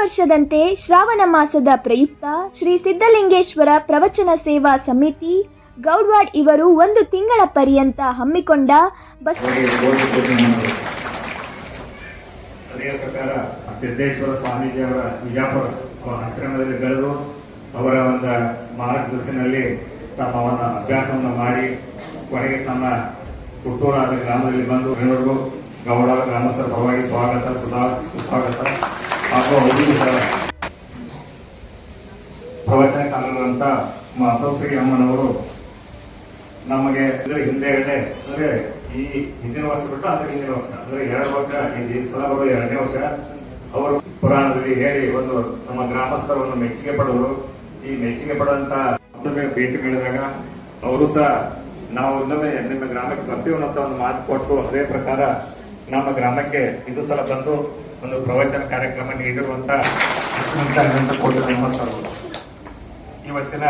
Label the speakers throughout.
Speaker 1: ವರ್ಷದಂತೆ ಶ್ರಾವಣ ಮಾಸದ ಪ್ರಯುಕ್ತ ಶ್ರೀ ಸಿದ್ಧಲಿಂಗೇಶ್ವರ ಪ್ರವಚನ ಸೇವಾ ಸಮಿತಿ ಗೌಡ್ವಾಡ್ ಇವರು ಒಂದು ತಿಂಗಳ ಪರ್ಯಂತ ಹಮ್ಮಿಕೊಂಡ ಬಸ್
Speaker 2: ಪ್ರಕಾರ ಸಿದ್ದೇಶ್ವರ ಸ್ವಾಮೀಜಿಯವರ ಅವರ ಆಶ್ರಮದಲ್ಲಿ ಬೆಳೆದು ಅವರ ಒಂದು ಮಾರ್ಗದರ್ಶನಲ್ಲಿ ತಮ್ಮ ಒಂದು ಅಭ್ಯಾಸವನ್ನು ಮಾಡಿ ಕೊನೆಗೆ ತಮ್ಮ ಹುಟ್ಟೂರಾದ ಗ್ರಾಮದಲ್ಲಿ ಬಂದು ಎಲ್ಲರಿಗೂ ಗೌಡ ಗ್ರಾಮಸ್ಥರ ಪರವಾಗಿ ಸ್ವಾಗತ, ಸುಧಾ ಸುಸ್ವಾಗತ. ಹಾಗೂ ಅಂತ ಮಾತೋಶ್ರೀ ಅಮ್ಮನವರು ನಮಗೆ ಹಿಂದೆಗಡೆ ಅಂದ್ರೆ ಈ ಹಿಂದಿನ ವರ್ಷ ಬಿಟ್ಟು ಅದರ ಹಿಂದಿನ ವರ್ಷ, ಅಂದ್ರೆ ಎರಡು ವರ್ಷ, ಈ ಸಲ ಬರುವ ಎರಡನೇ ವರ್ಷ ಅವರು ಪುರಾಣದಲ್ಲಿ ಹೇಳಿ ಒಂದು ನಮ್ಮ ಗ್ರಾಮಸ್ಥರನ್ನು ಮೆಚ್ಚುಗೆ ಪಡೆದರು. ಈ ಮೆಚ್ಚುಗೆ ಪಡೆದಂತ ಭೇಟಿ ಮಾಡಿದಾಗ ಅವರು ಸಹ ನಾವು ಇನ್ನೊಮ್ಮೆ ನಿಮ್ಮ ಗ್ರಾಮಕ್ಕೆ ಬರ್ತೀವಿ ಅಂತ ಒಂದು ಮಾತು ಕೊಟ್ಟು ಅದೇ ಪ್ರಕಾರ ನಮ್ಮ ಗ್ರಾಮಕ್ಕೆ ಇದು ಸಲ ಬಂದು ಒಂದು ಪ್ರವಚನ ಕಾರ್ಯಕ್ರಮ ನೀಡಿರುವಂತ ಅಂತ ಕೋಟಿ ನಮಸ್ಕಾರಗಳು ಇವತ್ತಿನ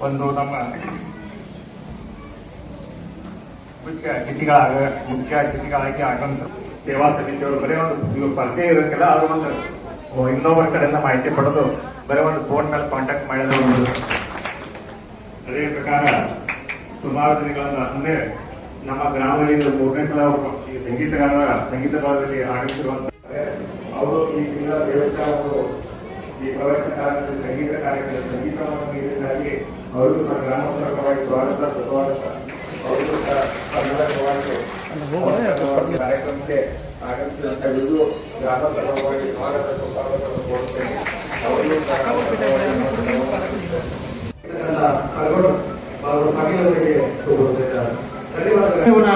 Speaker 2: ಒಂದು ನಮ್ಮ ಮುಖ್ಯ ಅತಿಥಿಗಳಾಗ, ಮುಖ್ಯ ಅತಿಥಿಗಳಾಗಿ ಆಗಮಿಸ ಸೇವಾ ಸಮಿತಿಯವರು ಬರೀ ಒಂದು ಇವ್ರ ಪರಿಚಯ ಇರೋಕ್ಕಿಲ್ಲ ಅದು ಒಂದು ಇನ್ನೊಬ್ಬರ ಕಡೆಯಿಂದ ಮಾಹಿತಿ ಪಡೆದು ಬರೀ ಒಂದು ಫೋನ್ ಮೇಲೆ ಕಾಂಟ್ಯಾಕ್ಟ್ ಮಾಡಿದ ಒಂದು ಅದೇ ಪ್ರಕಾರ ಸುಮಾರು ದಿನಗಳನ್ನು ಅಂದ್ರೆ ನಮ್ಮ ಗ್ರಾಮದಲ್ಲಿ ಮೂರನೇ ಸಲ ಅವರು ಈ ಸಂಗೀತಗಾರರ ಸಂಗೀತ ಭಾಗದಲ್ಲಿ ಆಗಮಿಸಿರುವಂತ ಅವರು ಈ ಜಿಲ್ಲಾ ದೇವತಾ ಅವರು ಈ ಪ್ರವಚನ ಕಾರ್ಯಕ್ರಮದಲ್ಲಿ ಸಂಗೀತ ಕಾರ್ಯಕ್ರಮ ಸಂಗೀತವನ್ನು ನೀಡಿದ್ದಾಗಿ ಅವರು ಸಹ ಗ್ರಾಮಸ್ಥರ ಪರವಾಗಿ ಸ್ವಾಗತ ಅವರಿಗೂ ಸಹ ಕಾರ್ಯಕ್ರಮಕ್ಕೆ ಆಗಮಿಸಿದಂತ ಇದು ಗ್ರಾಮಸ್ಥರ ಪರವಾಗಿ ಸ್ವಾಗತ ಸುಸ್ವಾಗತ ಕೋರುತ್ತೇನೆ
Speaker 3: ಅವರು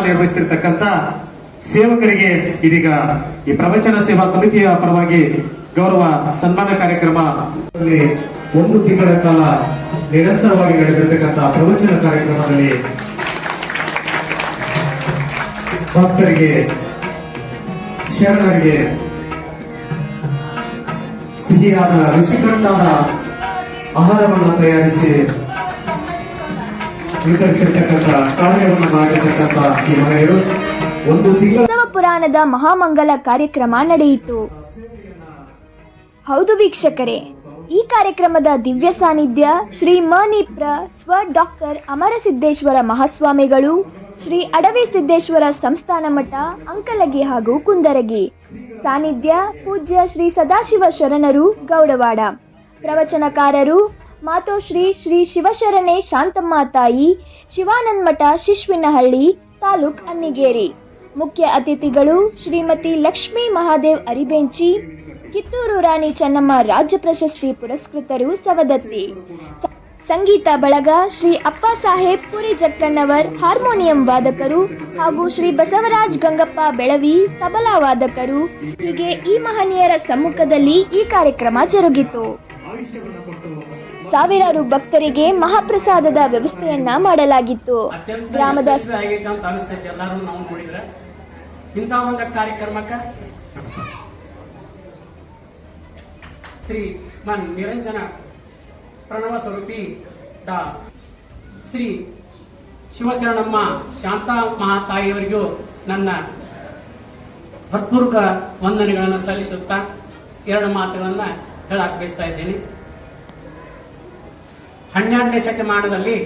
Speaker 3: ನಿರ್ವಹಿಸುತ್ತಿರ್ತಕ್ಕಂಥ ಸೇವಕರಿಗೆ ಇದೀಗ ಈ ಪ್ರವಚನ ಸೇವಾ ಸಮಿತಿಯ ಪರವಾಗಿ ಗೌರವ ಸನ್ಮಾನ ಕಾರ್ಯಕ್ರಮ. ಒಂದು ತಿಂಗಳ ಕಾಲ ನಿರಂತರವಾಗಿ ನಡೆದಿರತಕ್ಕಂತಹ ಪ್ರವಚನ ಕಾರ್ಯಕ್ರಮದಲ್ಲಿ ಭಕ್ತರಿಗೆ, ಶರಣರಿಗೆ ಸಿಹಿಯಾದ ರುಚಿಕಟ್ಟಾದ ಆಹಾರವನ್ನು ತಯಾರಿಸಿ ವಿತರಿಸಿರ್ತಕ್ಕಂಥ ಕಾರ್ಯವನ್ನು ಮಾಡಿರ್ತಕ್ಕಂಥ ಈ ಮಹಿಳೆಯರು. ಒಂದು ತಿಂಗಳ
Speaker 1: ಪುರಾಣದ ಮಹಾಮಂಗಲ ಕಾರ್ಯಕ್ರಮ ನಡೆಯಿತು. ಹೌದು ವೀಕ್ಷಕರೇ, ಈ ಕಾರ್ಯಕ್ರಮದ ದಿವ್ಯ ಸಾನ್ನಿಧ್ಯ ಶ್ರೀ ಮನಿಪ್ರ ಸ್ವ ಡಾಕ್ಟರ್ ಅಮರಸಿದ್ದೇಶ್ವರ ಮಹಾಸ್ವಾಮಿಗಳು, ಶ್ರೀ ಅಡವಿ ಸಿದ್ದೇಶ್ವರ ಸಂಸ್ಥಾನ ಮಠ, ಅಂಕಲಗಿ ಹಾಗೂ ಕುಂದರಗಿ. ಸಾನ್ನಿಧ್ಯ ಪೂಜ್ಯ ಶ್ರೀ ಸದಾಶಿವ ಶರಣರು, ಗೌಡವಾಡ. ಪ್ರವಚನಕಾರರು ಮಾತೋಶ್ರೀ ಶ್ರೀ ಶಿವಶರಣೆ ಶಾಂತಮ್ಮ ತಾಯಿ, ಶಿವಾನಂದ ಮಠ ಶಿಶ್ವಿನಹಳ್ಳಿ, ತಾಲೂಕ್ ಅನ್ನಿಗೇರಿ. ಮುಖ್ಯ ಅತಿಥಿಗಳು ಶ್ರೀಮತಿ ಲಕ್ಷ್ಮೀ ಮಹಾದೇವ್ ಅರಿಬೆಂಚಿ, ಕಿತ್ತೂರು ರಾಣಿ ಚೆನ್ನಮ್ಮ ರಾಜ್ಯ ಪ್ರಶಸ್ತಿ ಪುರಸ್ಕೃತರು ಸವದತ್ತಿ. ಸಂಗೀತ ಬಳಗ ಶ್ರೀ ಅಪ್ಪ ಸಾಹೇಬ್ ಪುರಿ ಜಕ್ಕಣ್ಣವರ್, ಹಾರ್ಮೋನಿಯಂ ವಾದಕರು ಹಾಗೂ ಶ್ರೀ ಬಸವರಾಜ್ ಗಂಗಪ್ಪ ಬೆಳವಿ ತಬಲಾ ವಾದಕರು. ಹೀಗೆ ಈ ಮಹನೀಯರ ಸಮ್ಮುಖದಲ್ಲಿ ಈ ಕಾರ್ಯಕ್ರಮ ಜರುಗಿತು. ಸಾವಿರಾರು ಭಕ್ತರಿಗೆ ಮಹಾಪ್ರಸಾದದ ವ್ಯವಸ್ಥೆಯನ್ನ ಮಾಡಲಾಗಿತ್ತು. ಗ್ರಾಮದ
Speaker 4: ಇಂಥ ಒಂದು ಕಾರ್ಯಕ್ರಮಕ್ಕೆ ಶ್ರೀ ಮನ್ ನಿರಂಜನ ಪ್ರಣವ ಸ್ವರೂಪಿ ಡಾ ಶ್ರೀ ಶಿವಶರಣಮ್ಮ ಶಾಂತಾ ಮಹಾತಾಯಿಯವರಿಗೂ ನನ್ನ ಹೃತ್ಪೂರ್ವಕ ವಂದನೆಗಳನ್ನು ಸಲ್ಲಿಸುತ್ತಾ ಎರಡು ಮಾತುಗಳನ್ನು ಹೇಳಕ್ ಬಯಸ್ತಾ ಇದ್ದೇನೆ. ಹನ್ನೆರಡನೇ ಶತಮಾನದಲ್ಲಿ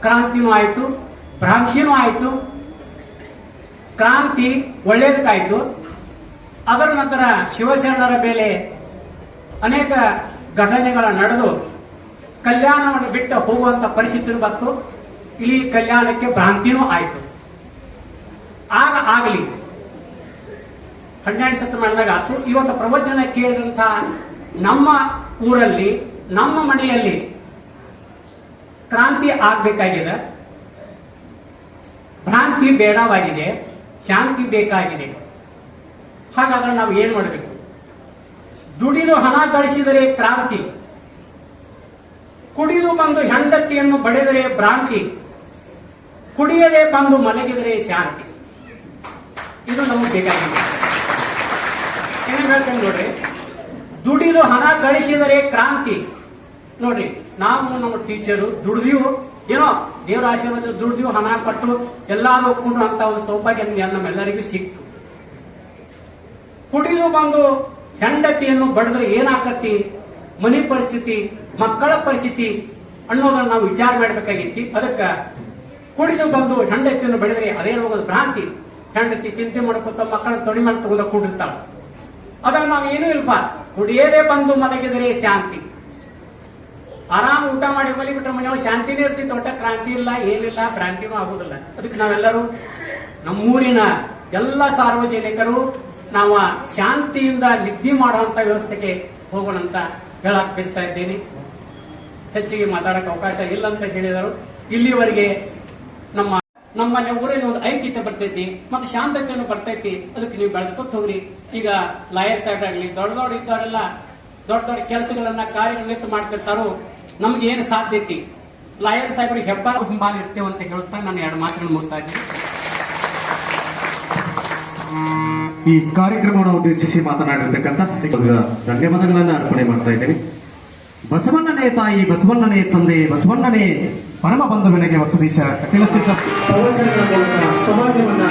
Speaker 4: ಕ್ರಾಂತಿನೂ ಆಯಿತು, ಭ್ರಾಂತಿನೂ ಆಯಿತು. ಕ್ರಾಂತಿ ಒಳ್ಳೆಯದಕ್ಕಾಯಿತು ಅದರ ನಂತರ ಶಿವಶರಣರ ಮೇಲೆ ಅನೇಕ ಘಟನೆಗಳ ನಡೆದು ಕಲ್ಯಾಣವನ್ನು ಬಿಟ್ಟು ಹೋಗುವಂತ ಪರಿಸ್ಥಿತಿ ಬಂತು. ಇಲ್ಲಿ ಕಲ್ಯಾಣಕ್ಕೆ ಭ್ರಾಂತಿನೂ ಆಯಿತು. ಆಗ ಆಗಲಿ, ಹನ್ನೆರಡು ಶತಮಾನದಾಗ ಆಯ್ತು. ಇವತ್ತು ಪ್ರವಚನ ಕೇಳಿದಂತ ನಮ್ಮ ಊರಲ್ಲಿ, ನಮ್ಮ ಮನೆಯಲ್ಲಿ ಕ್ರಾಂತಿ ಆಗ್ಬೇಕಾಗಿದೆ. ಭ್ರಾಂತಿ ಬೇಡವಾಗಿದೆ. ಶಾಂತಿ ಬೇಕಾಗಿದೆ. ಹಾಗಾದ್ರೆ ನಾವು ಏನ್ ಮಾಡಬೇಕು? ದುಡಿದು ಹಣ ಗಳಿಸಿದರೆ ಕ್ರಾಂತಿ. ಕುಡಿದು ಬಂದು ಹೆಂಡತಿಯನ್ನು ಬಡಿದರೆ ಭ್ರಾಂತಿ. ಕುಡಿಯದೆ ಬಂದು ಮಲಗಿದರೆ ಶಾಂತಿ. ಇದು ನಮಗೆ ಬೇಕಾಗಿದೆ. ಏನೇನ್ ಹೇಳ್ತೇನೆ ನೋಡ್ರಿ? ದುಡಿದು ಹಣ ಗಳಿಸಿದರೆ ಕ್ರಾಂತಿ. ನೋಡ್ರಿ, ನಾವು ನಮ್ಮ ಟೀಚರು ದುಡಿದು ಏನೋ ದೇವರ ಆಶೀರ್ವಾದ ದುಡ್ದು ಹಣ ಕೊಟ್ಟು ಎಲ್ಲಾರು ಒಪ್ಕೊಂಡು ಅಂತ ಒಂದು ಸೌಭಾಗ್ಯ ನಮ್ಮೆಲ್ಲರಿಗೂ ಸಿಕ್ತು. ಕುಡಿದು ಬಂದು ಹೆಂಡತಿಯನ್ನು ಬಡಿದ್ರೆ ಏನಾಕತಿ ಮನೆ ಪರಿಸ್ಥಿತಿ, ಮಕ್ಕಳ ಪರಿಸ್ಥಿತಿ ಅನ್ನೋದನ್ನ ನಾವು ವಿಚಾರ ಮಾಡಬೇಕಾಗಿತ್ತು. ಅದಕ್ಕ ಕುಡಿದು ಬಂದು ಹೆಂಡತಿಯನ್ನು ಬಡಿದ್ರೆ ಅದೇ ಒಂದು ಭ್ರಾಂತಿ. ಹೆಂಡತಿ ಚಿಂತೆ ಮಾಡ್ಕೊತ ಮಕ್ಕಳ ತೊಡಿ ಮೇಲೆ ತಗೊಂಡ ಅದನ್ನ ನಾವು ಏನೂ ಇಲ್ಪ ಕುಡಿಯದೇ ಬಂದು ಮಲಗಿದರೆ ಶಾಂತಿ. ಆರಾಮ್ ಊಟ ಮಾಡಿ ಮಲಿ ಬಿಟ್ರೆ ಮನೆಯೊಳಗೆ ಶಾಂತಿನೇ ಇರ್ತಿತ್ತು. ದೊಡ್ಡ ಕ್ರಾಂತಿ ಇಲ್ಲ, ಏನಿಲ್ಲ ಕ್ರಾಂತಿನೂ ಆಗುದಿಲ್ಲ. ಅದಕ್ಕೆ ನಾವೆಲ್ಲರೂ ನಮ್ಮೂರಿನ ಎಲ್ಲ ಸಾರ್ವಜನಿಕರು ನಾವು ಶಾಂತಿಯಿಂದ ನಿದ್ದೆ ಮಾಡುವಂತ ವ್ಯವಸ್ಥೆಗೆ ಹೋಗೋಣ ಅಂತ ಹೇಳಕ್ ಬಯಸ್ತಾ ಇದ್ದೀನಿ. ಹೆಚ್ಚಿಗೆ ಮಾತಾಡಕ್ಕೆ ಅವಕಾಶ ಇಲ್ಲ ಅಂತ ಹೇಳಿದರು. ಇಲ್ಲಿವರೆಗೆ ನಮ್ಮ ನಮ್ಮನೆ ಊರಲ್ಲಿ ಒಂದು ಐಕ್ಯತೆ ಬರ್ತೈತಿ ಮತ್ತೆ ಶಾಂತತೆಯನ್ನು ಬರ್ತೈತಿ. ಅದಕ್ಕೆ ನೀವು ಬೆಳೆಸ್ಕೊತ ಹೋಗ್ರಿ. ಈಗ ಲಾಯರ್ ಸಾಹೇಬ್ ಆಗಲಿ ದೊಡ್ಡ ದೊಡ್ಡ ಇದ್ದವರೆಲ್ಲ ದೊಡ್ಡ ದೊಡ್ಡ ಕೆಲಸಗಳನ್ನ ಕಾರ್ಯನಿರತ ಮಾಡ್ತಿರ್ತಾರೋ ನಮ್ಗೆ ಏನು ಸಾಧ್ಯತೆ ಲಾಯರ್ ಸಾಹೇಬರು ಹೆಬ್ಬಾರ ಹಿಂಬಾಲ ಇರ್ತೇವೆ ಅಂತ ಹೇಳುತ್ತಾ ನಾನು ಎರಡು ಮಾತುಗಳನ್ನು ಮುಗಿಸ್ತಾ
Speaker 3: ಈ ಕಾರ್ಯಕ್ರಮವನ್ನು ಉದ್ದೇಶಿಸಿ ಮಾತನಾಡಿರ್ತಕ್ಕಂಥ ಧನ್ಯವಾದಗಳನ್ನು ಅರ್ಪಣೆ ಮಾಡ್ತಾ ಇದ್ದೀನಿ. ಬಸವಣ್ಣನೇ ತಾಯಿ, ಬಸವಣ್ಣನೇ ತಂದೆ, ಬಸವಣ್ಣನೇ ಪರಮ ಬಂಧುವಿನಗೆ ವಸತೀಶ ಕೆಲಸಿದ್ದ ಸಮಾಜವನ್ನ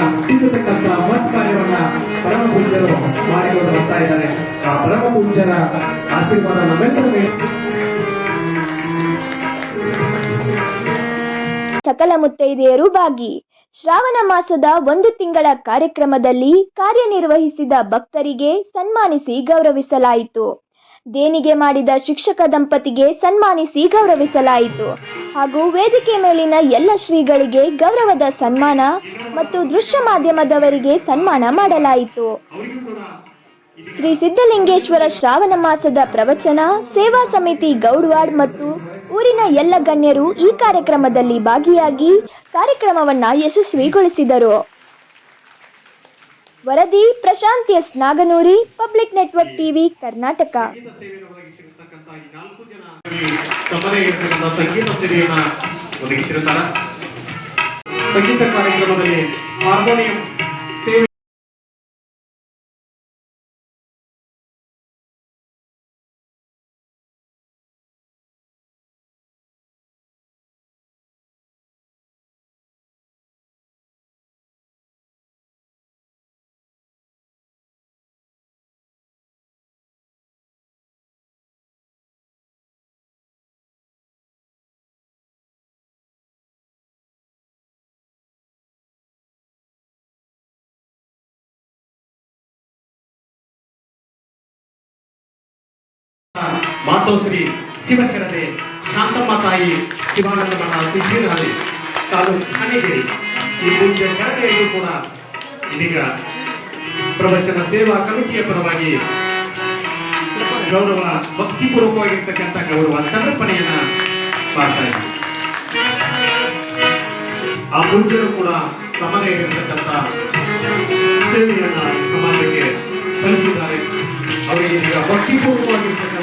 Speaker 3: ಕಾರ್ಯವನ್ನ ಪರಮ ಇದ್ದಾರೆ. ಆಶೀರ್ವಾದ ನಮ್ಮೆಲ್ಲರ ಮೇಲೆ
Speaker 1: ಸಕಲ ಮುತ್ತೈದೆಯರು ಭಾಗಿ ಶ್ರಾವಣ ಮಾಸದ ಒಂದು ತಿಂಗಳ ಕಾರ್ಯಕ್ರಮದಲ್ಲಿ ಕಾರ್ಯನಿರ್ವಹಿಸಿದ ಭಕ್ತರಿಗೆ ಸನ್ಮಾನಿಸಿ ಗೌರವಿಸಲಾಯಿತು. ದೇಣಿಗೆ ಮಾಡಿದ ಶಿಕ್ಷಕ ದಂಪತಿಗೆ ಸನ್ಮಾನಿಸಿ ಗೌರವಿಸಲಾಯಿತು. ಹಾಗೂ ವೇದಿಕೆ ಮೇಲಿನ ಎಲ್ಲ ಶ್ರೀಗಳಿಗೆ ಗೌರವದ ಸನ್ಮಾನ ಮತ್ತು ದೃಶ್ಯ ಮಾಧ್ಯಮದವರಿಗೆ ಸನ್ಮಾನ ಮಾಡಲಾಯಿತು. ಶ್ರೀ ಸಿದ್ಧಲಿಂಗೇಶ್ವರ ಶ್ರಾವಣ ಮಾಸದ ಪ್ರವಚನ ಸೇವಾ ಸಮಿತಿ ಗೌಡ್ವಾಡ್ ಮತ್ತು ಊರಿನ ಎಲ್ಲ ಗಣ್ಯರು ಈ ಕಾರ್ಯಕ್ರಮದಲ್ಲಿ ಭಾಗಿಯಾಗಿ ಕಾರ್ಯಕ್ರಮವನ್ನ ಯಶಸ್ವಿಗೊಳಿಸಿದರು. ವರದಿ, Prashant S. Naganuri, public network TV, Karnataka.
Speaker 3: ಸಂಗೀತ ಕಾರ್ಯಕ್ರಮದಲ್ಲಿ ಒದಗಿಸಿರ್ತಕ್ಕಂಥ ಮಾತೋಶ್ರೀ ಶಿವಶರಣೆ ಶಾಂತಮ್ಮ ತಾಯಿ ಶಿವಾನಂದ ಮಠ ಶಿಶಿರಹಳ್ಳಿ ತಾಲೂಕು ಹಣಿಗೇರಿ ಈ ಪೂಜ್ಯ ಶರಣೆಯಲ್ಲೂ ಕೂಡ ಇದೀಗ ಪ್ರವಚನ ಸೇವಾ ಕಮಿಟಿಯ ಪರವಾಗಿ ಗೌರವ ಭಕ್ತಿಪೂರ್ವಕವಾಗಿರ್ತಕ್ಕಂಥ ಗೌರವ ಸಮರ್ಪಣೆಯನ್ನ ಮಾಡ್ತಾ ಇದ್ದೀವಿ. ಆ ಪೂಜ್ಯರು ಕೂಡ ತಮ್ಮದೇ ಇರತಕ್ಕಂಥ ಸೇವೆಯನ್ನ ಸಮಾಜಕ್ಕೆ ಸಲ್ಲಿಸಿದ್ದಾರೆ. ಅವರಿಗೆ ಈಗ ಭಕ್ತಿಪೂರ್ವವಾಗಿರ್ತಕ್ಕಂಥ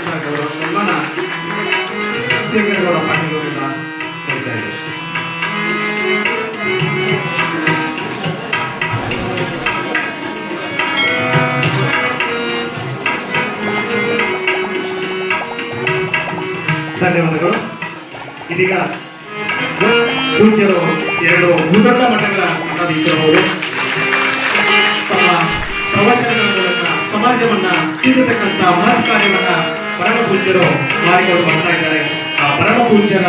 Speaker 3: ಧನ್ಯವಾದಗಳು. ಇದೀಗ ಪೂಜ್ಯರು ಎರಡು ಉನ್ನತ ಮಠಗಳ ಮಠಾಧೀಶರು ತಮ್ಮ ಪ್ರವಚನಗಳ ಮೂಲಕ ಸಮಾಜವನ್ನ ತಿದ್ದತಕ್ಕಂತ ಮಹತ್ ಕಾರ್ಯವನ್ನ ಪರಮ ಪೂಜ್ಯರು ಮಾಡಿಕೊಂಡು ಬರ್ತಾ ಇದ್ದಾರೆ. ಆ ಪರಮ ಪೂಜ್ಯರ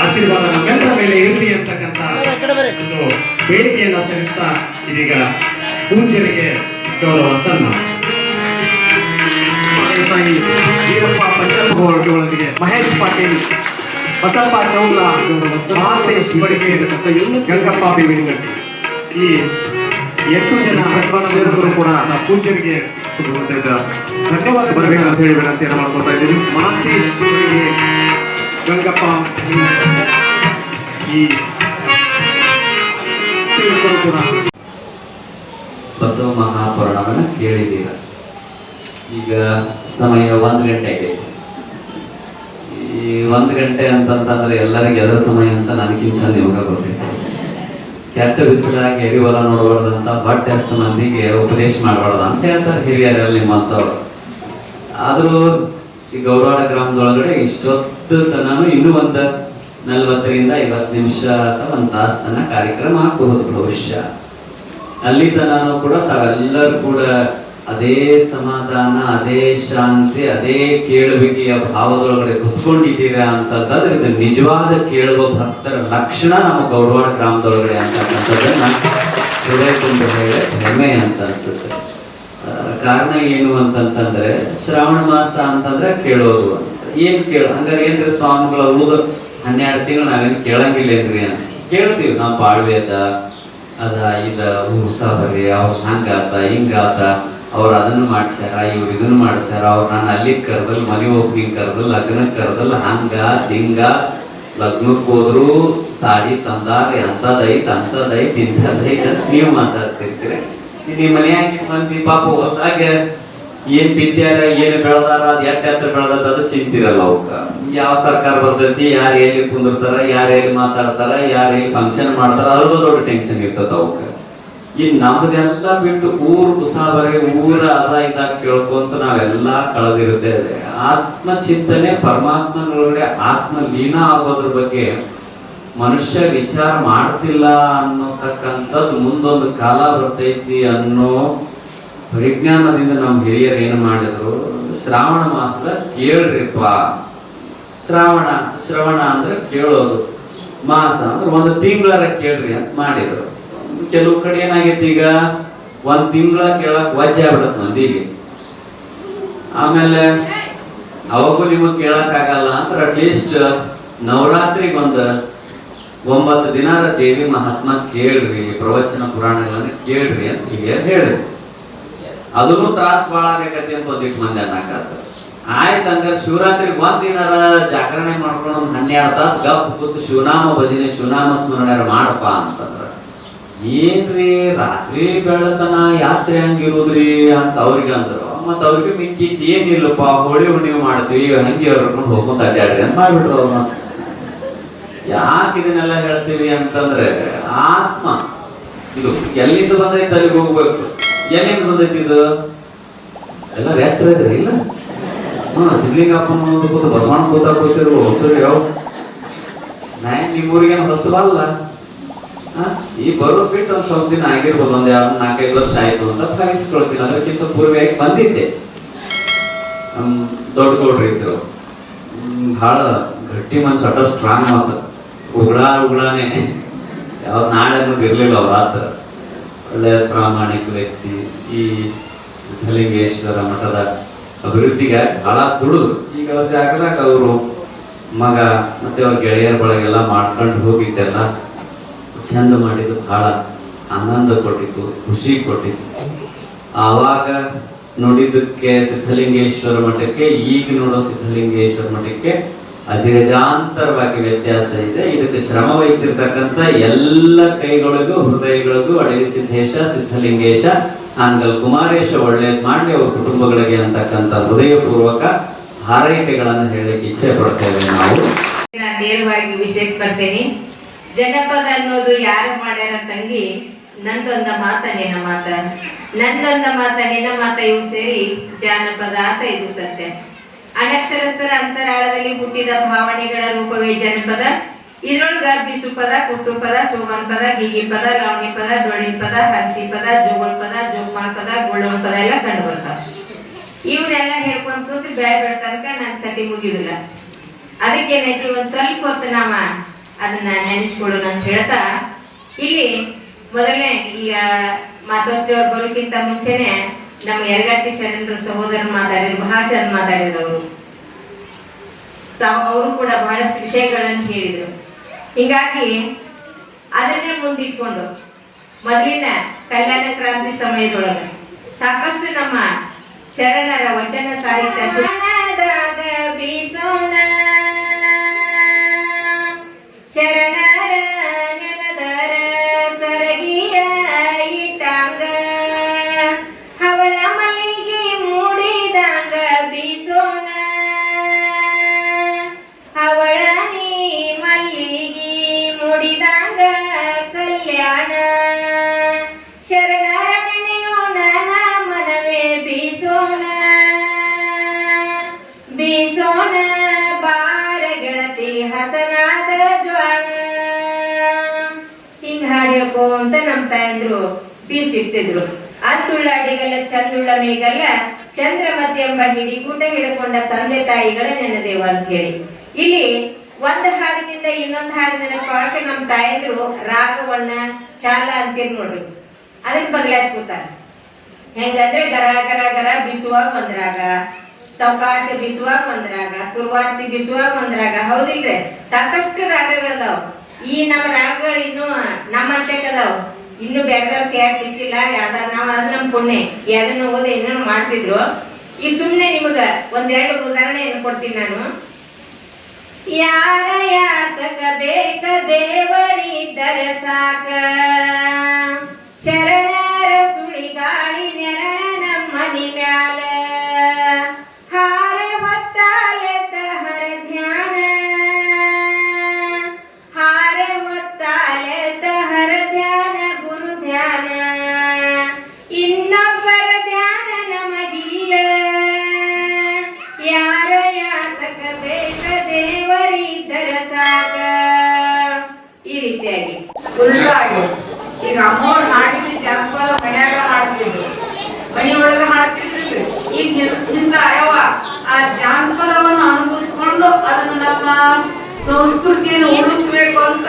Speaker 3: ಆಶೀರ್ವಾದ ನಮ್ಮೆಲ್ಲರ ಮೇಲೆ ಇರಲಿ ಅಂತಕ್ಕಂಥ ಒಂದು ಬೇಡಿಕೆಯನ್ನ ಸಲ್ಲಿಸ್ತಾ ಇದೀಗ ಪೂಜ್ಯರಿಗೆ ಗೌರವ ಸನ್ಮಾನ. ವೀರಪ್ಪ ಮಹೇಶ್ ಪಾಟೀಲ್ ಬಸಪ್ಪ ಚೌಲ ಮಹಾಂತೇಶ್ ಗಂಗಪ್ಪ ಬೇವಿನಗಟ್ಟಿ ಈ ಎಂಟು ಜನ ಸನ್ಮಾನ ಕೂಡ ಪೂಜ್ಯರಿಗೆ ಧನ್ಯವಾದ ಬರಬೇಕಂತ ಹೇಳಿ ವಿನಂತಿಯನ್ನು ಮಾಡ್ಕೊತಾ ಇದ್ದೀವಿ ಮಹಾಂತೇಶ್ ಬಡಿಗೆ ಈ
Speaker 5: ಬಸವ ಮಹಾಪುರಾಣವನ್ನು ಕೇಳಿದ್ದೀರ? ಈಗ ಸಮಯ ಒಂದು ಗಂಟೆ ಆಗೈತೆ ಈ ಒಂದು ಗಂಟೆ ಅಂತಂತಂದ್ರೆ ಎಲ್ಲರಿಗೆ ಎದುರು ಸಮಯ ಅಂತ ನನಗಿಂತ ನಿಮಗೆ ಗೊತ್ತೈತೆ. ಕೆಟ್ಟ ಬಿಸಿಲಾಗಿ ಎರಿ ಹೊಲ ನೋಡಬಾರ್ದಂತ ಬಟ್ಟೆ ಹಸ್ತ ಮಂದಿಗೆ ಉಪದೇಶ ಮಾಡಬಾರ್ದು ಅಂತ ಹೇಳ್ತಾರೆ ಹಿರಿಯರಲ್ಲಿ ನಿಮ್ಮಂಥವ್ರು ಆದರೂ ಈ ಗೌರವಾಡ ಗ್ರಾಮದೊಳಗಡೆ ಇಷ್ಟೊತ್ತು ತನಕ ಇನ್ನೂ ಒಂದು ನಲ್ವತ್ತರಿಂದ ಐವತ್ತು ನಿಮಿಷ ಅಥವಾ ಒಂದು ತಾಸು ತನಕ ಕಾರ್ಯಕ್ರಮ ಆಗಬಹುದು ಭವಿಷ್ಯ. ಅಲ್ಲಿ ತನಕ ಕೂಡ ತಾವೆಲ್ಲರೂ ಕೂಡ ಅದೇ ಸಮಾಧಾನ, ಅದೇ ಶಾಂತಿ, ಅದೇ ಕೇಳುವಿಕೆಯ ಭಾವದೊಳಗಡೆ ಕುತ್ಕೊಂಡಿದ್ದೀರಾ ಅಂತಂದ್ರೆ ಇದು ನಿಜವಾದ ಕೇಳುವ ಭಕ್ತರ ಲಕ್ಷಣ ನಮ್ಮ ಗೌರವಾಡ ಗ್ರಾಮದೊಳಗಡೆ ಅಂತಕ್ಕಂಥದ್ದನ್ನ ಹೃದಯ ತುಂಬ ಹೇಳಿ ಹೆಮ್ಮೆ ಅಂತ ಅನ್ಸುತ್ತೆ. ಕಾರಣ ಏನು ಅಂತಂತಂದ್ರೆ ಶ್ರಾವಣ ಮಾಸ ಅಂತಂದ್ರೆ ಕೇಳೋದು ಏನ್ ಕೇಳ, ಹಂಗಾರೆ ಏನ್ರಿ ಸ್ವಾಮಿಗಳ ಉಳಿದ ಹನ್ನೆರಡು ತಿಂಗಳು ನಾವೇನು ಕೇಳಂಗಿಲ್ಲ ಏನ್ರಿ ಅಂತ. ಕೇಳ್ತೀವಿ, ನಾವು ಬಾಳ್ವೆ ಅದ ಇದ ಹೊಸ ಬರ್ರಿ ಅವ್ರು ಹಂಗಾತ, ಹಿಂಗಾತ, ಅವ್ರು ಅದನ್ನು ಮಾಡ್ಸ್ಯಾರ, ಇವ್ರು ಇದನ್ನು ಮಾಡ್ಸ್ಯಾರ, ಅವ್ರು ನಾನು ಅಲ್ಲಿ ಕರ್ದಲ್, ಮನೆ ಓಪನಿಂಗ್ ಕರೆದಲ್ ಲಗ್ನಕ್ಕೆ ಕರೆದಲ್, ಹಂಗ, ಹಿಂಗ ಲಗ್ನಕ್ಕೆ ಹೋದ್ರು ಸಾಡಿ ತಂದಾರ, ಅಂತದೈತ್ ಅಂತದೈತ್ ಇಂಥದೈತ್ ಅಂತ ನೀವು ಮಾತಾಡ್ತಿರ್ತೀರಿ. ನಿಮ್ಮ ಮನ್ಯಾಗ ಮಂದಿ ಪಾಪ ಹೊಸದಾಗೆ ಏನ್ ಬಿದ್ದಾರ ಏನ್ ಬೆಳೆದಾರ, ಅದ್ ಎಟ್ಟ ಎತ್ತ ಬೆಳೆದದ ಅದು ಚಿಂತಿರಲ್ಲ ಅವಕ್ಕ ಯಾವ ಸರ್ಕಾರ ಬರ್ತೈತಿ, ಯಾರು ಎಲ್ಲಿ ಕುಂದಿರ್ತಾರ, ಯಾರು ಎಲ್ಲಿ ಮಾತಾಡ್ತಾರ, ಯಾರು ಎಲ್ಲಿ ಫಂಕ್ಷನ್ ಮಾಡ್ತಾರ, ಅದ್ರದ್ದು ದೊಡ್ಡ ಟೆನ್ಷನ್ ಇರ್ತದ ಅವಕ್ಕ ಈ ನಮ್ದೆಲ್ಲ ಬಿಟ್ಟು ಊರ್ ಉಸಾಬರಿ ಊರ ಅದ ಇದಾಗ ಕೇಳ್ಕೊಂತ ನಾವೆಲ್ಲಾ ಕಳೆದಿರುತ್ತೇವೆ ಆತ್ಮ ಚಿಂತನೆ ಪರಮಾತ್ಮನೊಳಗಡೆ ಆತ್ಮ ಲೀನ ಆಗೋದ್ರ ಬಗ್ಗೆ ಮನುಷ್ಯ ವಿಚಾರ ಮಾಡ್ತಿಲ್ಲ ಅನ್ನೋತಕ್ಕಂಥದ್ದು ಮುಂದೊಂದು ಕಾಲ ಬರ್ತೈತಿ ಅನ್ನೋ ಪರಿಜ್ಞಾನದಿಂದ ನಮ್ಮ ಹಿರಿಯರು ಏನು ಮಾಡಿದ್ರು? ಶ್ರಾವಣ ಮಾಸದ ಕೇಳ್ರಿಪ್ಪ. ಶ್ರಾವಣ, ಶ್ರವಣ ಅಂದ್ರೆ ಕೇಳೋದು. ಮಾಸ ಅಂದ್ರೆ ಒಂದು ತಿಂಗಳರ ಕೇಳ್ರಿ ಅಂತ ಮಾಡಿದ್ರು. ಕೆಲವು ಕಡೆ ಏನಾಗೈತಿ ಈಗ? ಒಂದ್ ತಿಂಗಳ ಕೇಳಕ್ ವಜ್ಜೆ ಆಗ್ಬಿಡತ್ ಮಂದಿಗೆ. ಆಮೇಲೆ ಅವಾಗೂ ನಿಮಗ್ ಕೇಳಕ್ ಆಗಲ್ಲ ಅಂದ್ರೆ ಅಟ್ಲೀಸ್ಟ್ ನವರಾತ್ರಿಗೆ ಒಂದು ಒಂಬತ್ತು ದಿನದ ದೇವಿ ಮಹಾತ್ಮ ಕೇಳ್ರಿ ಪ್ರವಚನ ಪುರಾಣಗಳನ್ನು ಕೇಳ್ರಿ ಅಂತ ಹಿರಿಯರು ಹೇಳಿದ್ರು. ಅದನ್ನು ತ್ರಾಸ ಭಾಳ ಅಂತ ಒಂದಿಟ್ಟು ಮಂದಿ ಅನ್ನಕಾತ ಆಯ್ತು ಶಿವರಾತ್ರಿ ಒಂದ್ ದಿನಾರ ಜಾಗರಣೆ ಮಾಡ್ಕೊಂಡು ಹನ್ನೆರಡು ತಾಸು ಗಪ್ ಕೂತು ಶಿವನಾಮ ಭಜನೆ, ಶಿವನಾಮ ಸ್ಮರಣೆ ಮಾಡಪ್ಪ ಅಂತಂದ್ರ, ಏನ್ರಿ ರಾತ್ರಿ ಬೆಳತನ ಯಾತ್ರೆ ಹಂಗಿರುದ್ರಿ ಅಂತ ಅವ್ರಿಗೆ ಅಂದ್ರು ಮತ್ತ ಅವ್ರಿಗೆ ಮಿಕ್ಕಿತ್ ಏನಿಲ್ಲಪ್ಪ, ಹೋಳಿ ಹುಣ್ಣಿಮೆ ಮಾಡ್ತೀವಿ, ಹಂಗೆ ಅವ್ರನ್ನ ಹೋಗ್ಕೊಂತ ಅಡ್ಡಾಡ್ರಿ ಅಂತ ಮಾಡ್ಬಿಟ್ರು ಅವ್ರು ಮತ್ತೆ. ಯಾಕೆ ಇದನ್ನೆಲ್ಲ ಹೇಳ್ತೀವಿ ಅಂತಂದ್ರೆ, ಆತ್ಮ, ಇದು ಎಲ್ಲಿಂದ ಬಂದೈತೆ ಅಲ್ಲಿಗೆ ಹೋಗ್ಬೇಕು. ಎಲ್ಲಿಂದ ಬಂದೈತಿ ಇದು? ಎಲ್ಲ ಎಚ್ಚರ ಇದ್ರಿ ಇಲ್ಲ? ಹಾ ಸಿದ್ಲಿಂಗಪ್ಪನ ಕೂತು ಬಸವಣ್ಣ ಕೂತ ಕೂತಿರು ಹೊಸರು ಯಾವ ನಾ ನಿಮ್ಮೂರಿಗೇನು ಹೊಸವಲ್ಲ ಈ ಬರೋದ್ ಬಿಟ್ಟು ಒಂದ್ ಸ್ವಲ್ಪ ದಿನ ಆಗಿರ್ಬೋದು, ಒಂದ್ ಎರಡು, ನಾಲ್ಕೈದು ವರ್ಷ ಆಯ್ತು ಅಂತ ಭಾವಿಸ್ಕೊಳ್ತೀನಿ. ಅದಕ್ಕಿಂತ ಪೂರ್ವಿಯಾಗಿ ಬಂದಿದ್ದೆ. ನಮ್ ದೊಡ್ಡ ಗೌಡ್ರು ಇದ್ರು. ಬಹಳ ಗಟ್ಟಿ ಮನ್ಸು ಅಟ ಸ್ಟ್ರಾಂಗ್ ಮನ್ಸು. ಉಗುಳ ಯಾವ ನಾಳೆ ಇರಲಿಲ್ಲ ಅವ್ರ ಹತ್ರ ಒಳ್ಳೆಯ ಪ್ರಾಮಾಣಿಕ ವ್ಯಕ್ತಿ. ಈ ಸಿದ್ಧಲಿಂಗೇಶ್ವರ ಮಠದ ಅಭಿವೃದ್ಧಿಗೆ ಬಹಳ ದುಡಿದ್ರು ಈಗ ಅವ್ರ ಜಾಗದಾಗ ಅವರು ಮಗ ಮತ್ತೆ ಅವ್ರ ಗೆಳೆಯರ ಬಳಗೆಲ್ಲ ಮಾಡ್ಕೊಂಡು ಹೋಗಿದ್ದೆಲ್ಲ ಚಂದ ಮಾಡಿದ್ದು, ಬಹಳ ಆನಂದ ಕೊಟ್ಟಿತ್ತು, ಖುಷಿ ಕೊಟ್ಟಿತ್ತು. ಆವಾಗ ನೋಡಿದ್ದಕ್ಕೆ ಸಿದ್ಧಲಿಂಗೇಶ್ವರ ಮಠಕ್ಕೆ, ಈಗ ನೋಡೋ ಸಿದ್ಧಲಿಂಗೇಶ್ವರ ಮಠಕ್ಕೆ ಅಜಗಜಾಂತರವಾಗಿ ವ್ಯತ್ಯಾಸ ಇದೆ. ಇದಕ್ಕೆ ಶ್ರಮ ವಹಿಸಿರ್ತಕ್ಕಂಥ ಎಲ್ಲ ಕೈಗಳಿಗೂ, ಹೃದಯಗಳಿಗೂ ಅಡವಿ ಸಿದ್ದೇಶ, ಸಿದ್ಧಲಿಂಗೇಶ ಆಂಗಲ್ ಕುಮಾರೇಶ ಒಳ್ಳೆ ಮಾಡಿ ಅವ್ರ ಕುಟುಂಬಗಳಿಗೆ ಅಂತಕ್ಕಂಥ ಹೃದಯಪೂರ್ವಕ ಹಾರೈಕೆಗಳನ್ನು ಹೇಳಲಿಕ್ಕೆ ಇಚ್ಛೆ ಪಡ್ತೇವೆ ನಾವು.
Speaker 6: ನೇರವಾಗಿ ವಿಷಯಕ್ಕೆ ಜನಪದ ಅನ್ನೋದು ಯಾರು ಮಾಡ್ಯಾರ ತಂಗಿ? ನಂದೊಂದ ಮಾತ ನಿನ್ನ ಮಾತ ನಂದೊಂದ ಮಾತ ನಿನ್ನ ಮಾತ ಇವು ಸೇರಿ ಜಾನಪದ ಆತ ಇದು ಸತ್ಯ. ಅನಕ್ಷರಸ್ಥರ ಅಂತರಾಳದಲ್ಲಿ ಹುಟ್ಟಿದ ಭಾವನೆಗಳ ರೂಪವೇ ಜನಪದ. ಇದ್ರೊಳಗ ಬಿಸು ಪದ ಸೋಮನ್ ಪದ ಗೀಗಿ ಪದ ಲಾವಣಿ ಪದ ಡೊಳಿ ಪದ ಹಂತಿ ಪದ ಜೋಗಳ ಪದ ಜೋಗ್ಮಾಳ್ ಪದ ಗುಳ್ಳವನ ಪದ ಎಲ್ಲ ಕಂಡು ಬರ್ತಾವ ಇವನ್ನೆಲ್ಲ ಹೇಳ್ಕೊಂತ ಕೂತ್ರೆ ಬೇಡ ಬೇಡ ತನಕ ನನ್ನ ಕತೆ ಮುಗಿಯುದಿಲ್ಲ. ಅದಕ್ಕೆ ಏನೈತಿ ಒಂದ್ ಸ್ವಲ್ಪ ಹೊತ್ತು ನಾವ ಅದನ್ನ ನೆನೆಸ್ಕೊಳ್ಳೋಣ ಅಂತ ಹೇಳ್ತಾ, ಇಲ್ಲಿ ಮೊದಲನೇ ಈಗ ಅವ್ರು ಬರೋಕ್ಕಿಂತ ಮುಂಚೆನೆ ನಮ್ಮ ಯರಗಟ್ಟಿ ಶರಣರು, ಸಹೋದರ ಮಾತಾಡಿದ್ರು ಚಂದ ಮಾತಾಡಿದ್ರು ಅವರು. ಅವರು ಕೂಡ ಬಹಳಷ್ಟು ವಿಷಯಗಳನ್ನು ಹೇಳಿದರು. ಹೀಗಾಗಿ ಅದನ್ನೇ ಮುಂದಿಟ್ಕೊಂಡು ಮೊದಲಿನ ಕಲ್ಯಾಣ ಕ್ರಾಂತಿ ಸಮಯದೊಳಗೆ ಸಾಕಷ್ಟು ನಮ್ಮ ಶರಣರ ವಚನ ಸಾಹಿತ್ಯ ಶರಣದಾಗ ಹಾಡು ಅಂತ ನಮ್ ತಾಯಂದ್ರು ಬೀಸಿಡ್ತಿದ್ರು ಅತ್ತುಳ್ಳಾಡಿಗಲ್ಲ ಚಂದುಳ್ಳ ಮೇಗಲ್ಲ ಚಂದ್ರಮತಿ ಎಂಬ ಹಿಡಿಗೂಟ ಹಿಡ್ಕೊಂಡ ತಂದೆ ತಾಯಿಗಳ ನೆನದೇವ ಅಂತ ಹೇಳಿ. ಇಲ್ಲಿ ಒಂದ್ ಹಾಡಿನಿಂದ ಇನ್ನೊಂದ್ ಹಾಡಿನ ನೆನಪಾಕ ನಮ್ಮ ತಾಯಂದ್ರು ರಾಗವನ್ನ ಚಾಲ ಅಂತೀರ್ ನೋಡ್ರಿ. ಅದನ್ನ ಬದಲಾಯಿಸ್ಕೊತಾರ ಹೆಂಗಂದ್ರೆ ಗರ ಗರ ಗರ ಬೀಸುವಾಗ ಬಂದ್ರಾಗ ಸಾವಕಾಶ ಬೀಸುವಾಗ ಬಂದ್ರಾಗ ಸುರುವಾರ್ತಿ ಬೀಸುವಾಗ ಬಂದ್ರಾಗ ಹೌದಿಲ್ರಿ? ಸಾಕಷ್ಟು ರಾಗಗಳದಾವ. ಈ ನಮ್ಮ ರಾಗಗಳು ಇನ್ನು ಅದಾವ ಇನ್ನು ಬೇರೆದವ್ರ ಕ್ಯಾಶ್ ಸಿಕ್ಕಿಲ್ಲ ಯಾವ್ದ ನಾವು ಅದು ನಮ್ ಪುಣ್ಯ. ಯಾವ್ದನ್ನ ಓದಿ ಏನೇನು ಮಾಡ್ತಿದ್ರು. ಈ ಸುಮ್ಮನೆ ನಿಮಗೆ ಒಂದೆರಡು ಉದಾಹರಣೆ ಏನ್ ಕೊಡ್ತೀನಿ ನಾನು. ಯಾರ ಯಾತಕ ಬೇಕ ದೇವರಿದ್ದರೆ ಸಾಕ. ಶರಣರ
Speaker 7: ಫುಲ್ಲಾಗಿ ಈಗ ಅಮ್ಮವ್ರು ಹಾಡಿದ ಜಾನಪದ ಮನ್ಯಾಗ ಹಾಡ್ತಿದ್ರು ಮನಿ ಒಳಗ ಹಾಡ್ತಿದ್ರಿಲ್ರಿ ಈಗ ಹಿಂದ ಯಾವ ಆ ಜಾನಪದವನ್ನು ಅನುಭವಿಸ್ಕೊಂಡು ಅದನ್ನ ನಮ್ಮ ಸಂಸ್ಕೃತಿಯನ್ನು ಉಳಿಸ್ಬೇಕು ಅಂತ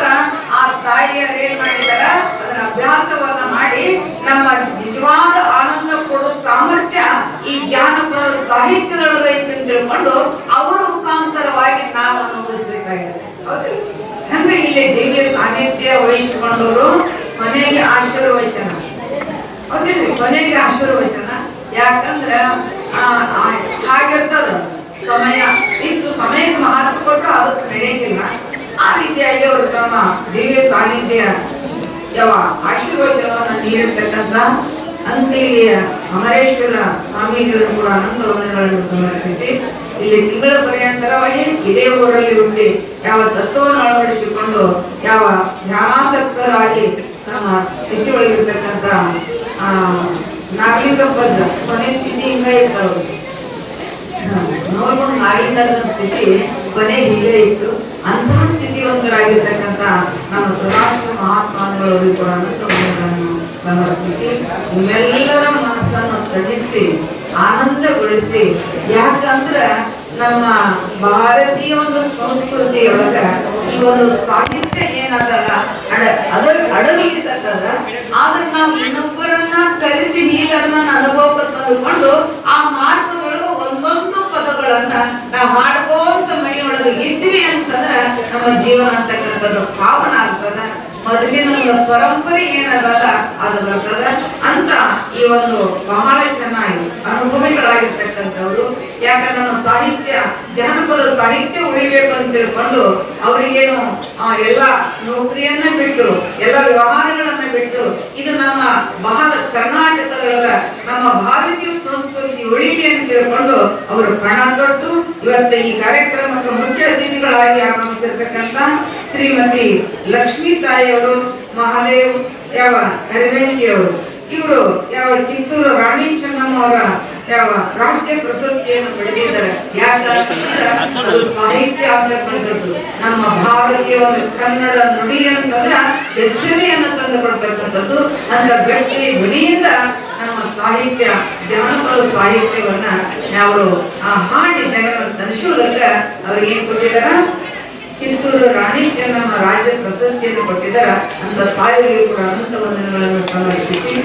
Speaker 7: ಆ ತಾಯಿಯರು ಏನ್ ಮಾಡಿದಾರ. ಅದನ್ನ ಅಭ್ಯಾಸವನ್ನ ಮಾಡಿ ನಮ್ಮ ನಿಜವಾದ ಆನಂದ ಕೊಡೋ ಸಾಮರ್ಥ್ಯ ಈ ಜಾನಪದ ಸಾಹಿತ್ಯದೊಳಗೆ ಐತೆ ಅಂತ ತಿಳ್ಕೊಂಡು ಅವರ ಮುಖಾಂತರವಾಗಿ ನಾವು ಅದನ್ನ ಉಳಿಸ್ಬೇಕಾಗಿದೆ. ಹೌದು? ಹಂಗ ಇಲ್ಲಿ ದಿವ್ಯ ಸಾನ್ನಿಧ್ಯ ವಹಿಸಿಕೊಂಡವರು. ಮನೆಗೆ ಆಶೀರ್ವಚನ. ಹೌದಿಲ್ರಿ? ಮನೆಗೆ ಆಶೀರ್ವಚನ. ಯಾಕಂದ್ರ ಹಾಗಿರ್ತದ ಸಮಯ. ಇತ್ತು ಸಮಯಕ್ಕೆ ಮಹತ್ವ ಕೊಟ್ಟು ಅದಕ್ಕೆ ನಡೆಯಂಗಿಲ್ಲ. ಆ ರೀತಿಯಾಗಿ ಅವರು ತಮ್ಮ ದಿವ್ಯ ಸಾನ್ನಿಧ್ಯ, ಯಾವ ಆಶೀರ್ವಚನವನ್ನ ನೀಡಿರ್ತಕ್ಕಂಥ ಅಂಕಲಿಗೆ ಅಮರೇಶ್ವರ ಸ್ವಾಮೀಜಿಗಳು ಕೂಡ ಆನಂದ ವಂದನೆಗಳನ್ನು ಸಮರ್ಪಿಸಿ ಇಲ್ಲಿ ತಿಂಗಳ ಪರ್ಯಂತರವಾಗಿ ಇದೇ ಊರಲ್ಲಿ ಹುಟ್ಟಿ ಯಾವ ತತ್ವವನ್ನು ಅಳವಡಿಸಿಕೊಂಡು ಯಾವ ಧ್ಯಾನಾಸಕ್ತರಾಗಿ ನಮ್ಮ ಸ್ಥಿತಿ ಆ, ನಾಗಲಿಂಗ ಪದ್ಧ ಕೊನೆ ಸ್ಥಿತಿ ಹಿಂಗ ಇರ್ತಾವ್ರು ನೋಡ್ಕೊಂಡು ಸ್ಥಿತಿ ಕೊನೆ ಹೀಗೆ ಇತ್ತು. ಅಂತಹ ಸ್ಥಿತಿವಂತರಾಗಿರ್ತಕ್ಕಂಥ ನಮ್ಮ ಸದಾಶಿವ ಮಹಾಸ್ವಾಮಿಗಳವರಿಗೆ ಕೂಡ ಸಮರ್ಪಿಸಿ, ನಿಮ್ಮೆಲ್ಲರ ಮನಸ್ಸನ್ನು ತಣಿಸಿ ಆನಂದಗೊಳಿಸಿ. ಯಾಕಂದ್ರ ನಮ್ಮ ಭಾರತೀಯ ಒಂದು ಸಂಸ್ಕೃತಿಯೊಳಗ ಈ ಒಂದು ಸಾಹಿತ್ಯ ಏನದಲ್ಲ ಅಡ ಅದರ ಅಡಗಿರ್ತಕ್ಕದ ಆದ್ರೆ ನಾವು ಇನ್ನೊಬ್ಬರನ್ನ ಕರೆಸಿ ಹೀಗನ್ನ ಅನುಭವಕ್ಕೆ ತಂದುಕೊಂಡು ಆ ಮಾರ್ಗದೊಳಗ ಒಂದೊಂದು ಪದಗಳನ್ನ ನಾವು ಮಾಡ್ಕೋಂತ ಮನೆಯೊಳಗ ಇದ್ವಿ ಅಂತಂದ್ರ ನಮ್ಮ ಜೀವನ ಅಂತಕ್ಕಂಥದ್ದು ಭಾವನ ಆಗ್ತದ. ಮೊದಲಿನ ಪರಂಪರೆ ಏನದಲ್ಲ ಅದು ಬರ್ತದ. ಅಂತ ಈ ಒಂದು ಬಹಳ ಚೆನ್ನಾಗಿ ಅನುಭವಿಗಳಾಗಿರ್ತಕ್ಕಂಥವ್ರು ಯಾಕಂದ್ರೆ ನಮ್ಮ ಸಾಹಿತ್ಯ ಸಾಹಿತ್ಯ ಉಳಿಬೇಕು ಅಂತ ತಿಳ್ಕೊಂಡು ಅವರಿಗೇನು ಎಲ್ಲ ನೌಕರಿಯನ್ನ ಬಿಟ್ಟು, ಎಲ್ಲ ವ್ಯವಹಾರಗಳನ್ನ ಬಿಟ್ಟು, ಇದು ನಮ್ಮ ಭಾಗ ಕರ್ನಾಟಕದೊಳಗ ನಮ್ಮ ಭಾರತೀಯ ಸಂಸ್ಕೃತಿ ಉಳಿಲಿ ಅಂತ ತಿಳ್ಕೊಂಡು ಅವರು ಪಣ ತೊಟ್ಟು, ಇವತ್ತು ಈ ಕಾರ್ಯಕ್ರಮಕ್ಕೆ ಮುಖ್ಯ ಅತಿಥಿಗಳಾಗಿ ಆಗಮಿಸಿರ್ತಕ್ಕಂಥ ಶ್ರೀಮತಿ ಲಕ್ಷ್ಮೀ ತಾಯಿಯವರು ಮಹಾದೇವ್ ಯಾವ ಅರವಿಂಚಿ ಅವರು ಇವರು ಯಾವ ಕಿತ್ತೂರು ರಾಣಿ ಚೆನ್ನಮ್ಮ ಅವರ ಯಾವ ರಾಜ್ಯ ಪ್ರಶಸ್ತಿಯನ್ನು ಪಡೆದಿದ್ದಾರೆ ಯಾಕಂದ್ರೆ ಅದು ಸಾಹಿತ್ಯ ಅಂತಕ್ಕಂಥದ್ದು ನಮ್ಮ ಭಾರತೀಯ ಒಂದು ಕನ್ನಡ ನುಡಿ ಅಂತಂದ್ರೆ ಹೆಚ್ಚನೆಯನ್ನು ತಂದು ಕೊಡ್ತಕ್ಕಂಥದ್ದು ಅಂತ ಗಟ್ಟಿ ಧ್ವನಿಯಿಂದ ನಮ್ಮ ಸಾಹಿತ್ಯ, ಜಾನಪದ ಸಾಹಿತ್ಯವನ್ನ ಅವರು ಆ ಹಾಡಿ ಜನರನ್ನು ತರಿಸುವುದಕ್ಕೆ ಅವ್ರಿಗೆ ಏನ್ ಕೊಟ್ಟಿದಾರ? ಕಿತ್ತೂರು ರಾಣಿ ಚೆನ್ನಮ್ಮ ರಾಜ್ಯ ಪ್ರಶಸ್ತಿಯನ್ನು ಕೊಟ್ಟಿದ್ದಾರೆ ಅಂತ ತಾಯಿಗೆ ಕೂಡ ಅನಂತ ವಂದನೆಗಳನ್ನು ಸಮರ್ಪಿಸಿ